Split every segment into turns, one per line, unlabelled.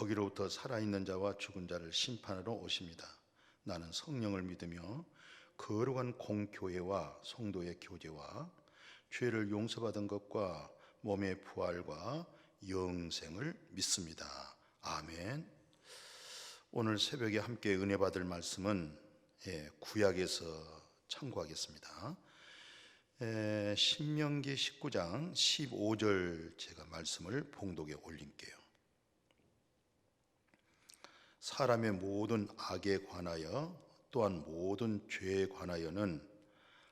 거기로부터 살아있는 자와 죽은 자를 심판하러 오십니다. 나는 성령을 믿으며 거룩한 공교회와 성도의 교제와 죄를 용서받은 것과 몸의 부활과 영생을 믿습니다. 아멘. 오늘 새벽에 함께 은혜 받을 말씀은 예, 구약에서 참고하겠습니다. 에, 신명기 19장 15절 제가 말씀을 봉독에 올릴게요. 사람의 모든 악에 관하여 또한 모든 죄에 관하여는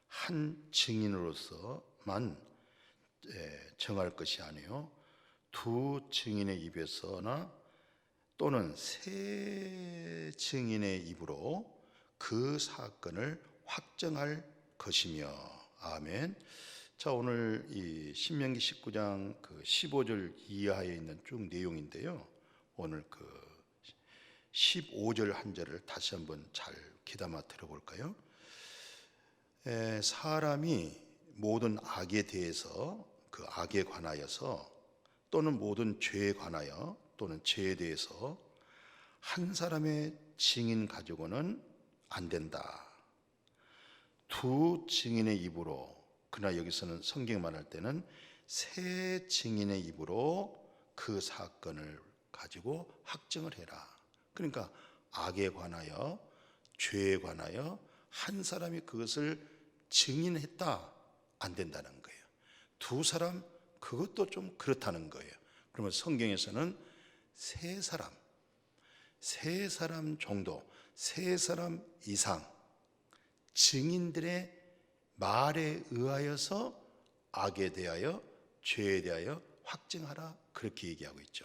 한 증인으로서만 에, 정할 것이 아니요 두 증인의 입에서나 또는 세 증인의 입으로 그 사건을 확정할 것이며 아멘. 자 오늘 이 신명기 19장 그 15절 이하에 있는 쭉 내용인데요. 오늘 그 15절 한 절을 다시 한번 잘 귀담아 들어볼까요? 에, 사람이 모든 악에 대해서 그 악에 관하여서 또는 모든 죄에 관하여 또는 죄에 대해서 한 사람의 증인 가지고는 안 된다. 두 증인의 입으로 그러나 여기서는 성경 말할 때는 세 증인의 입으로 그 사건을 가지고 확정을 해라. 그러니까 악에 관하여 죄에 관하여 한 사람이 그것을 증인했다 안 된다는 거예요. 두 사람 그것도 좀 그렇다는 거예요. 그러면 성경에서는 세 사람, 세 사람 정도, 세 사람 이상 증인들의 말에 의하여서 악에 대하여 죄에 대하여 확증하라 그렇게 얘기하고 있죠.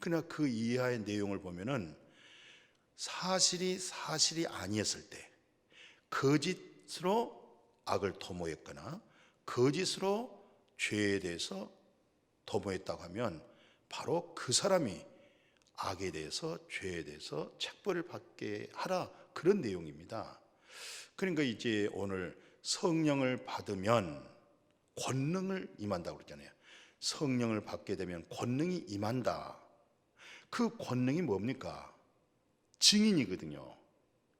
그러나 그 이하의 내용을 보면은 사실이 사실이 아니었을 때 거짓으로 악을 도모했거나 거짓으로 죄에 대해서 도모했다고 하면 바로 그 사람이 악에 대해서 죄에 대해서 책벌을 받게 하라 그런 내용입니다. 그러니까 이제 오늘 성령을 받으면 권능을 임한다고 그러잖아요. 성령을 받게 되면 권능이 임한다. 그 권능이 뭡니까? 증인이거든요.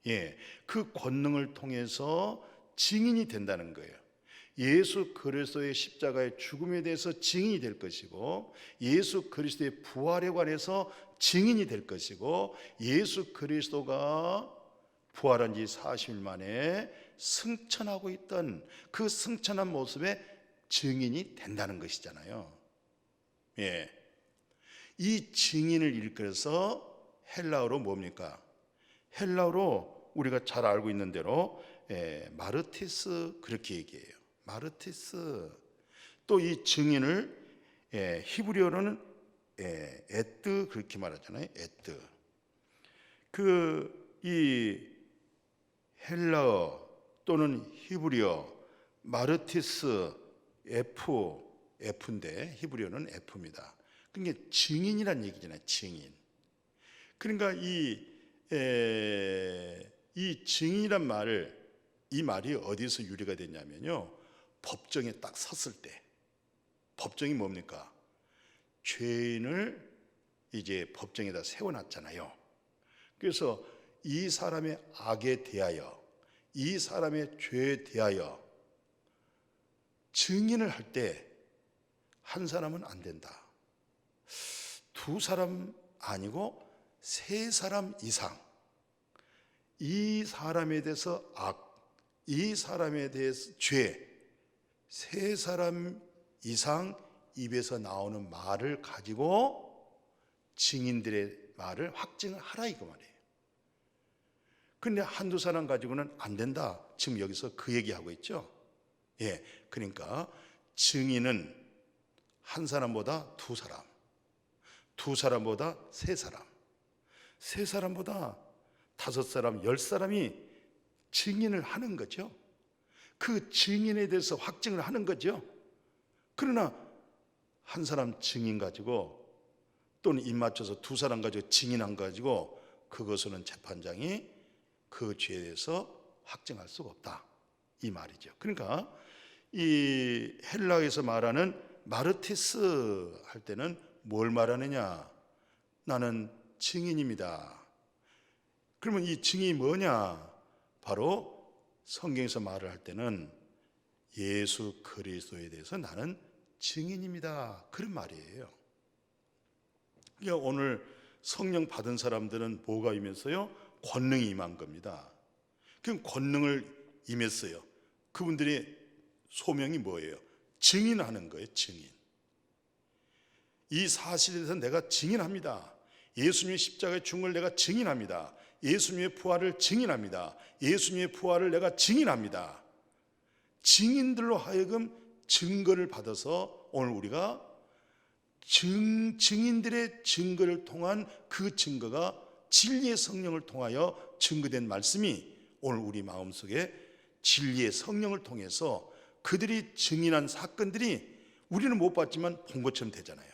예. 그 권능을 통해서 증인이 된다는 거예요. 예수 그리스도의 십자가의 죽음에 대해서 증인이 될 것이고 예수 그리스도의 부활에 관해서 증인이 될 것이고 예수 그리스도가 부활한 지 40일 만에 승천하고 있던 그 승천한 모습에 증인이 된다는 것이잖아요. 예. 이 증인을 일컬어서 헬라어로 뭡니까? 헬라어로 우리가 잘 알고 있는 대로 예, 마르티스 그렇게 얘기해요. 마르티스 또 이 증인을 예, 히브리어로는 예, 에뜨 그렇게 말하잖아요. 에뜨 그 이 헬라어 또는 히브리어 마르티스 F F인데 히브리어는 F입니다. 그러니까 증인이란 얘기잖아요. 증인. 그러니까 이, 에, 이 증인이란 말을 이 말이 어디서 유래가 됐냐면요. 법정에 딱 섰을 때 법정이 뭡니까? 죄인을 이제 법정에다 세워놨잖아요. 그래서 이 사람의 악에 대하여 이 사람의 죄에 대하여 증인을 할 때 한 사람은 안 된다. 두 사람 아니고 세 사람 이상 이 사람에 대해서 악, 이 사람에 대해서 죄, 세 사람 이상 입에서 나오는 말을 가지고 증인들의 말을 확증을 하라 이거 말이에요. 근데 한두 사람 가지고는 안 된다. 지금 여기서 그 얘기하고 있죠. 예. 그러니까 증인은 한 사람보다 두 사람, 두 사람보다 세 사람, 세 사람보다 다섯 사람, 열 사람이 증인을 하는 거죠. 그 증인에 대해서 확증을 하는 거죠. 그러나 한 사람 증인 가지고 또는 입 맞춰서 두 사람 가지고 증인한 거 가지고 그것은 재판장이 그 죄에 대해서 확증할 수가 없다. 이 말이죠. 그러니까 이 헬라에서 말하는 마르티스 할 때는 뭘 말하느냐? 나는 증인입니다. 그러면 이 증인이 뭐냐? 바로 성경에서 말을 할 때는 예수 그리스도에 대해서 나는 증인입니다. 그런 말이에요. 그러니까 오늘 성령 받은 사람들은 뭐가 임했어요? 권능이 임한 겁니다. 그럼 권능을 임했어요. 그분들의 소명이 뭐예요? 증인하는 거예요, 증인. 이 사실에 대해서 내가 증인합니다. 예수님의 십자가의 중을 내가 증인합니다. 예수님의 부활을 증인합니다. 예수님의 부활을 내가 증인합니다. 증인들로 하여금 증거를 받아서 오늘 우리가 증, 증인들의 증거를 통한 그 증거가 진리의 성령을 통하여 증거된 말씀이 오늘 우리 마음속에 진리의 성령을 통해서 그들이 증인한 사건들이 우리는 못 봤지만 본 것처럼 되잖아요.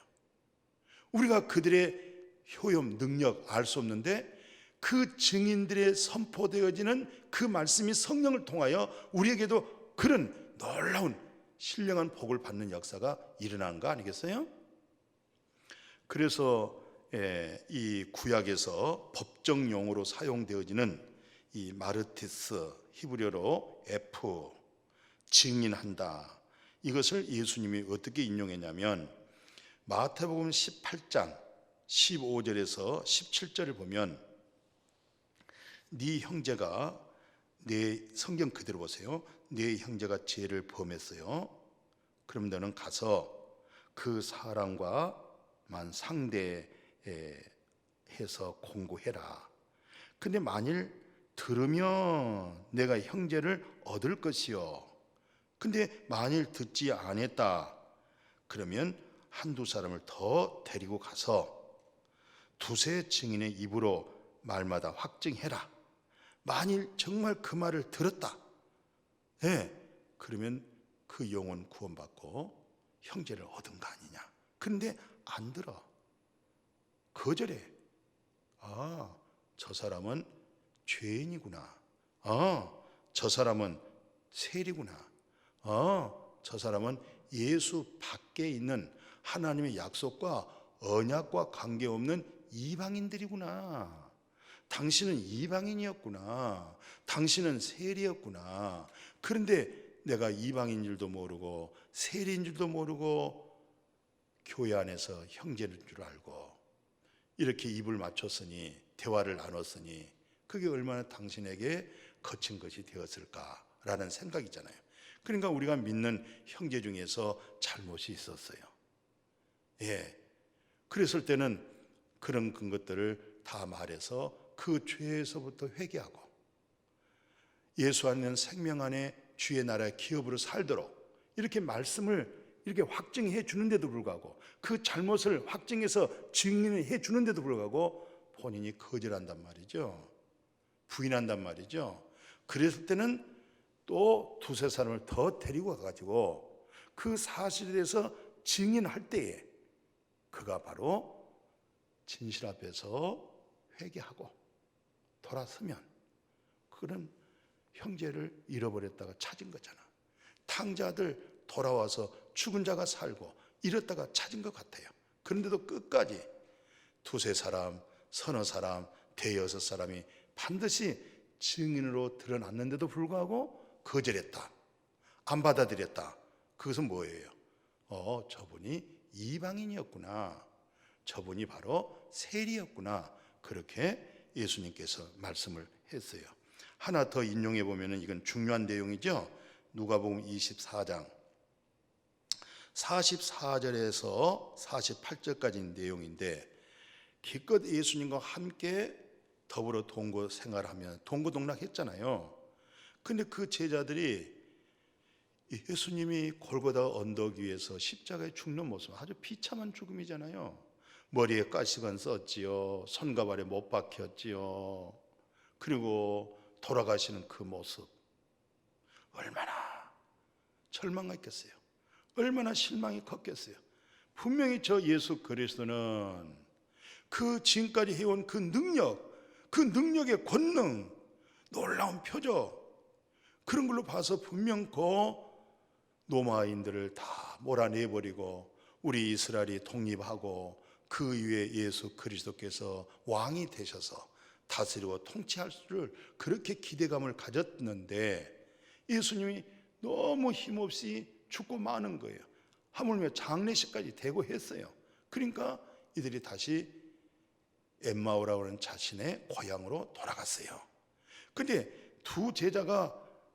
우리가 그들의 효용, 능력 알 수 없는데 그 증인들의 선포되어지는 그 말씀이 성령을 통하여 우리에게도 그런 놀라운 신령한 복을 받는 역사가 일어나는 거 아니겠어요? 그래서 예, 이 구약에서 법정 용어로 사용되어지는 이 마르티스 히브리어로 F 증인한다. 이것을 예수님이 어떻게 인용했냐면 마태복음 18장 15절에서 17절을 보면 네 형제가 내 성경 그대로 보세요. 네 형제가 죄를 범했어요. 그럼 너는 가서 그 사람과만 상대해서 공고해라. 근데 만일 들으면 내가 형제를 얻을 것이요. 근데 만일 듣지 않았다. 그러면 한두 사람을 더 데리고 가서 두세 증인의 입으로 말마다 확증해라. 만일 정말 그 말을 들었다. 예. 그러면 그 영혼 구원받고 형제를 얻은 거 아니냐. 그런데 안 들어. 거절해. 아, 저 사람은 죄인이구나. 아, 저 사람은 세리구나. 아, 저 사람은 예수 밖에 있는 하나님의 약속과 언약과 관계없는 이방인들이구나. 당신은 이방인이었구나. 당신은 세리였구나. 그런데 내가 이방인 줄도 모르고 세리인 줄도 모르고 교회 안에서 형제인 줄 알고 이렇게 입을 맞췄으니 대화를 나눴으니 그게 얼마나 당신에게 거친 것이 되었을까라는 생각이잖아요. 그러니까 우리가 믿는 형제 중에서 잘못이 있었어요. 예. 그랬을 때는 그런 것들을 다 말해서 그 죄에서부터 회개하고 예수 안는 생명 안에 주의 나라의 기업으로 살도록 이렇게 말씀을 이렇게 확증해 주는데도 불구하고 그 잘못을 확증해서 증인해 주는데도 불구하고 본인이 거절한단 말이죠. 부인한단 말이죠. 그랬을 때는 또 두세 사람을 더 데리고 가가지고 그 사실에 대해서 증인할 때에 그가 바로 진실 앞에서 회개하고 돌아서면 그런 형제를 잃어버렸다가 찾은 거잖아. 탕자들 돌아와서 죽은 자가 살고 잃었다가 찾은 것 같아요. 그런데도 끝까지 두세 사람, 서너 사람, 대여섯 사람이 반드시 증인으로 드러났는데도 불구하고 거절했다. 안 받아들였다. 그것은 뭐예요? 어, 저분이 이방인이었구나. 저분이 바로 세리였구나. 그렇게 예수님께서 말씀을 했어요. 하나 더 인용해 보면은 이건 중요한 내용이죠. 누가복음 24장 44절에서 48절까지 내용인데 기껏 예수님과 함께 더불어 동거 생활하면 동거동락했잖아요. 근데 그 제자들이 예수님이 골고다 언덕 위에서 십자가에 죽는 모습 아주 비참한 죽음이잖아요. 머리에 가시건 썼지요. 손과 발에 못 박혔지요. 그리고 돌아가시는 그 모습 얼마나 절망했겠어요. 얼마나 실망이 컸겠어요. 분명히 저 예수 그리스도는 그 지금까지 해온 그 능력, 그 능력의 권능, 놀라운 표적 그런 걸로 봐서 분명 그 노마인들을 다 몰아내버리고 우리 이스라엘이 독립하고 그 위에 예수 그리스도께서 왕이 되셔서 다스리고 통치할 수를 그렇게 기대감을 가졌는데 예수님이 너무 힘없이 죽고 마는 거예요. 하물며 장례식까지 되고 했어요. 그러니까 이들이 다시 엠마오라고 하는 자신의 고향으로 돌아갔어요. 근데 두 제자가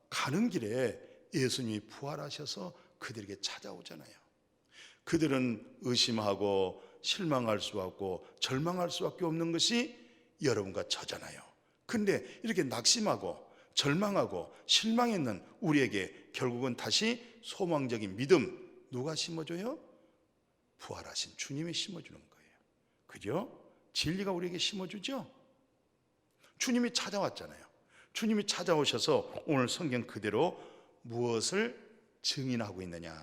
가는 길에 예수님이 부활하셔서 그들에게 찾아오잖아요. 그들은 의심하고 실망할 수 없고 절망할 수밖에 없는 것이 여러분과 저잖아요. 근데 이렇게 낙심하고 절망하고 실망했는 우리에게 결국은 다시 소망적인 믿음 누가 심어줘요? 부활하신 주님이 심어주는 거예요. 그죠? 진리가 우리에게 심어주죠? 주님이 찾아왔잖아요. 주님이 찾아오셔서 오늘 성경 그대로 무엇을 증인하고 있느냐?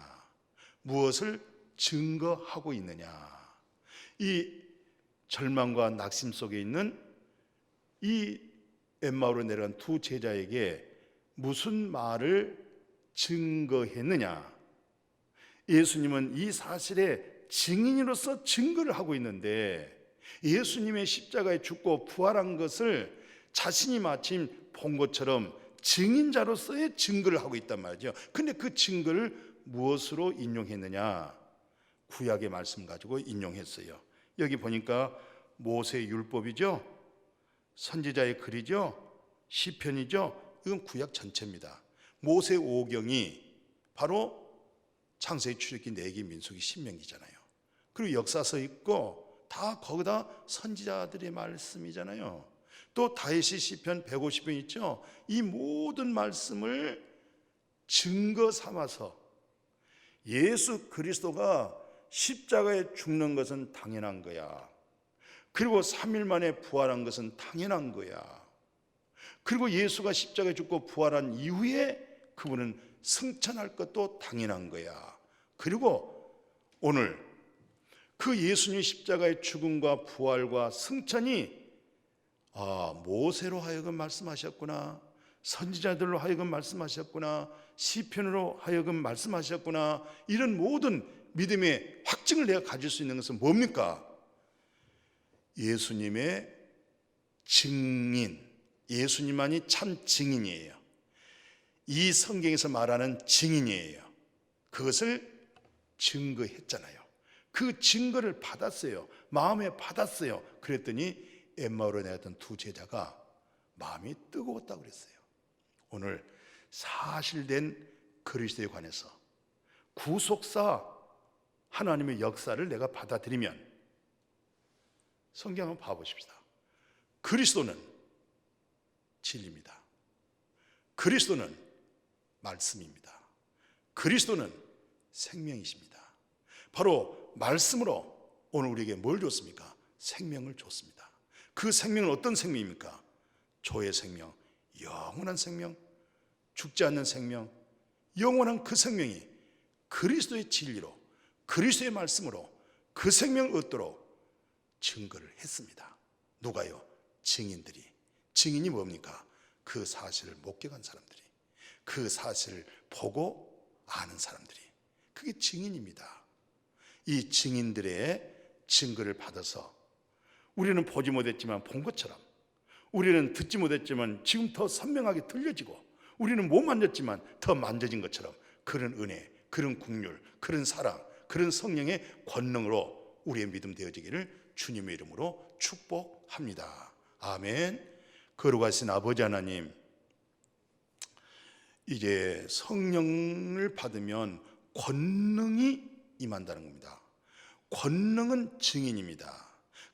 무엇을 증거하고 있느냐? 이 절망과 낙심 속에 있는 이 엠마오로 내려간 두 제자에게 무슨 말을 증거했느냐? 예수님은 이 사실의 증인으로서 증거를 하고 있는데 예수님의 십자가에 죽고 부활한 것을 자신이 마침 본 것처럼 증인자로서의 증거를 하고 있단 말이죠. 근데 그 증거를 무엇으로 인용했느냐? 구약의 말씀 가지고 인용했어요. 여기 보니까 모세 율법이죠. 선지자의 글이죠. 시편이죠. 이건 구약 전체입니다. 모세 오경이 바로 창세기 출애기 내기 민수기 신명기잖아요. 그리고 역사서 있고 다 거기다 선지자들의 말씀이잖아요. 또 다윗의 시편 150편 있죠. 이 모든 말씀을 증거 삼아서 예수 그리스도가 십자가에 죽는 것은 당연한 거야. 그리고 3일 만에 부활한 것은 당연한 거야. 그리고 예수가 십자가에 죽고 부활한 이후에 그분은 승천할 것도 당연한 거야. 그리고 오늘 그 예수님 십자가의 죽음과 부활과 승천이 아, 모세로 하여금 말씀하셨구나. 선지자들로 하여금 말씀하셨구나. 시편으로 하여금 말씀하셨구나. 이런 모든 믿음의 확증을 내가 가질 수 있는 것은 뭡니까? 예수님의 증인. 예수님만이 참 증인이에요. 이 성경에서 말하는 증인이에요. 그것을 증거했잖아요. 그 증거를 받았어요. 마음에 받았어요. 그랬더니 엠마오로 내었던 두 제자가 마음이 뜨거웠다고 그랬어요. 오늘 사실된 그리스도에 관해서 구속사 하나님의 역사를 내가 받아들이면 성경 한번 봐보십시다. 그리스도는 진리입니다. 그리스도는 말씀입니다. 그리스도는 생명이십니다. 바로 말씀으로 오늘 우리에게 뭘 줬습니까? 생명을 줬습니다. 그 생명은 어떤 생명입니까? 조의 생명, 영원한 생명, 죽지 않는 생명, 영원한 그 생명이 그리스도의 진리로, 그리스도의 말씀으로 그 생명을 얻도록 증거를 했습니다. 누가요? 증인들이. 증인이 뭡니까? 그 사실을 목격한 사람들이. 그 사실을 보고 아는 사람들이. 그게 증인입니다. 이 증인들의 증거를 받아서 우리는 보지 못했지만 본 것처럼 우리는 듣지 못했지만 지금 더 선명하게 들려지고 우리는 못 만졌지만 더 만져진 것처럼 그런 은혜, 그런 국률, 그런 사랑, 그런 성령의 권능으로 우리의 믿음 되어지기를 주님의 이름으로 축복합니다. 아멘. 거룩하신 아버지 하나님, 이제 성령을 받으면 권능이 임한다는 겁니다. 권능은 증인입니다.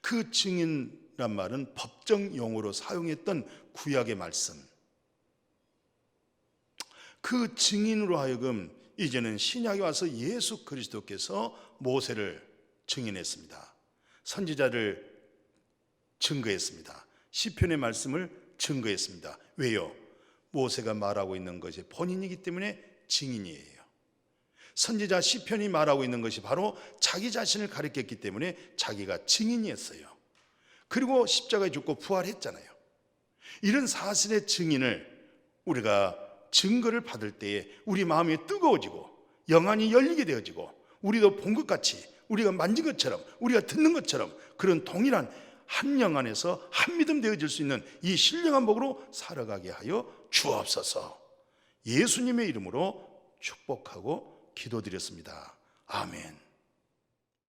그 증인란 말은 법정 용어로 사용했던 구약의 말씀. 그 증인으로 하여금 이제는 신약에 와서 예수 그리스도께서 모세를 증인했습니다. 선지자를 증거했습니다. 시편의 말씀을 증거했습니다. 왜요? 모세가 말하고 있는 것이 본인이기 때문에 증인이에요. 선지자 시편이 말하고 있는 것이 바로 자기 자신을 가리켰기 때문에 자기가 증인이었어요. 그리고 십자가에 죽고 부활했잖아요. 이런 사실의 증인을 우리가 증거를 받을 때에 우리 마음이 뜨거워지고 영안이 열리게 되어지고 우리도 본 것 같이 우리가 만진 것처럼 우리가 듣는 것처럼 그런 동일한 한 영 안에서 한 믿음 되어질 수 있는 이 신령한 복으로 살아가게 하여 주옵소서. 예수님의 이름으로 축복하고 기도드렸습니다. 아멘.